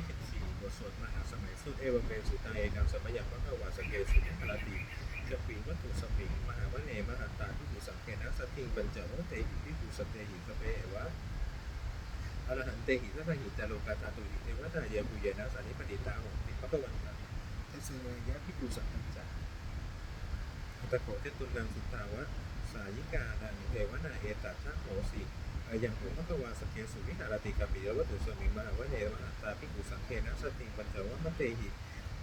ที่เป็นสีบทสวดมหาสมัยสุดเอวเมสุตาเอกรรมสมัยยังพระกวาสเกสุนิพลาติจะปีวัตถุสปิงมหาวเนมหาตาที่อยู่สังเกนะสติงปัญจโอเตหิที่อยู่สเตหิสเปวะอรหันเตหิสัพหิตาโลกาตาตุหิเทวตาเยปุเยนะสันนิปติตาโหติพระกวันตาเทสเวยะพิกุสังจัตะโขเทตุนังสุตาวะสายิกานังเทวนาเอตัทะโหสิ อายังโหมะกวาสเกสุวิหารติกาปิยวัตถุสมิงมหาวะเนมหาตาภิกุสังเขนะสติปัญจวัคเตหิ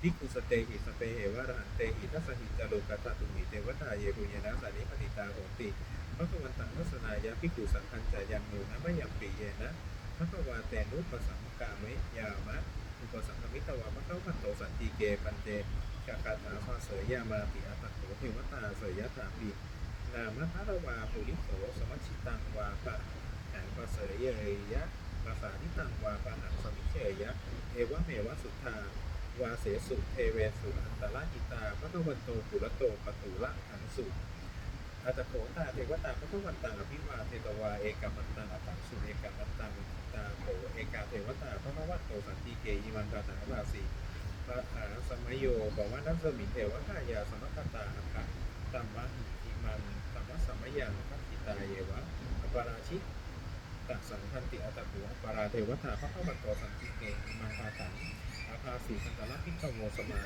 ภิกุสเตหิสเปเหวะระหันเตหิทัสหิจาโลกัตตุหิเทวตาเยปุญญนะสานิปติตาโหติพระกวันตังทัสนายะภิกุสังคัญจายังโนนะมะยังปีเยนะพระกวาเตนุปสัมกามะยามะอุปสังคมิตวะมะเข้าพันโตสันติเกปันเตกากาถาภาเสยยามาติอัตตโขเทวตาเสยยะถาปีนามทารวาปุริโสสมัชชิตังวาปะ หังปะเสยเยยะภาษานิตังวาปะหังสมิเชยะ เอวะเมวะสุทธาวาเสสุเทเวสุอันตละกิตาพระกวันโตปุระโตปตุละหังสุอัตโขตาเทวตาพระกวันตังอภิวาเทตวาเอกามันตังอัตตังสุเอกามันตังตาโขเอกาเทวตาพระกวันโตสันติเกยิมันตาถาวาสีปะหาสมโยบอกว่านัสมิเทวะกายาสมคตาอัคคะตัมมะหิอิมันตัมมะสมยังคัคิตาเยวะอปาราชิต สังคันติอัตตุปาราเทวตาพระขวันโตสันติเกอิมังคาตังอาภาสีคันตละพิกโมสมา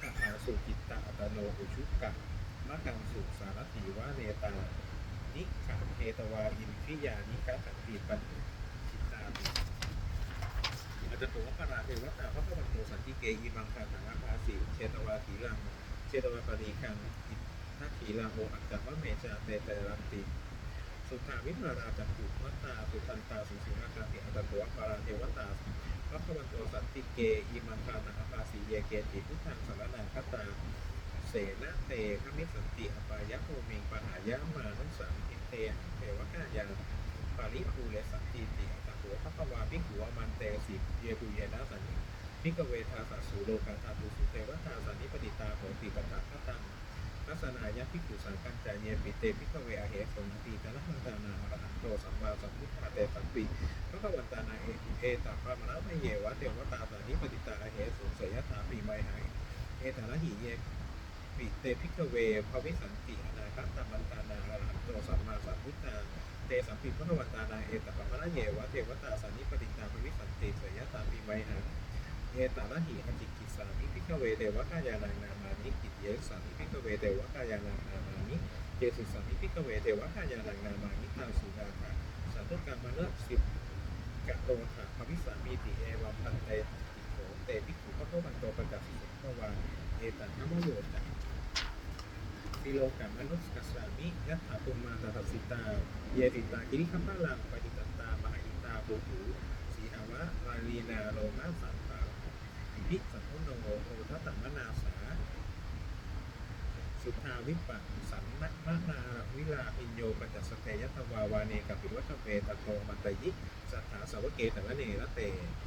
คาหาสุจิตตะอัตโนอุชุกะมะกังสุสารติวะเนตานิขังเทตวาอินฟิยานิกะขันติปันชิตตามิอาจจะตัวปราเทวตาพระพวันโตสันติเกอิมังคาถังอาภาสิเชตวาขีลังเชตวาปรีคังอิทัขีลังโออัจจวะเมจาเตเตรันติ สุทาวิมาราจักขุวัตตาสุทันตาสุสิงหาคาติอัตตัวปราเทวตาพระพวันโตสันติเกอิมังคาถังอาภาสิเยเกติพุทธังสารนังคตาเสนะเตขมิสันติอปายะโมมิงปหายะมานุสังทิเตเทวกายาปาริภูเลสันติติอัตโขพระวาภิกขุวมันเตสิเยปุเยนะสันนิพิกเวทาสัสสุโลกาธาตุสุเทวตาสันนิปติตาโหติปตาคตังนัสนายะภิกุสังกัญจายเยปิเตพิกเวอเหสงติตนะ โตสัมมาสัมพุทธาเตสัมปิพระวันตานาเอเอตัปปะมะนะมะเยวะเทวตาสันนิปติตาเหสุสยถาปีไมหังเอตาละหิเยปิเตพิกเวภวิสันติอนาคตามันตานาอรหันโตสัมมาสัมพุทธาเตสัมปิพระวันตานาเอตปะมะนะเยวะเทวตาสานิปติตาภวิสันติสยตาปิไมหังเอตาละหิอจิกิสามิพิกเวเทวกายานังนามานิกิเยสามิพิกเวเทวกายานังนามานิ สุสามิพิกเวเทวกายานังนามานิตังสุดาภาสันตุกรรมนะสิบกะโลหะภวิสามิติเอวัมพันเตติโขเตภิกขุพระโตมันโตประกาศสุภวาเอตันนโมโยจักติโลกามนุสกัสสามิยัตถาตุมาตาทัสสิตา เยติตากิริคัมพาลังปฏิตตามหาอิตาปุถุสีหาวะลาลีนาโลมาสัมภาอิพิสัมพุโนโอทัตตมนาสา สุทาวิปัสสันนมนาวิลาปิญโยปัจจสเตยัตวาวาเนกับปิวัตเวตโตมันตยิ สัทธาสาวเกตวเนระเต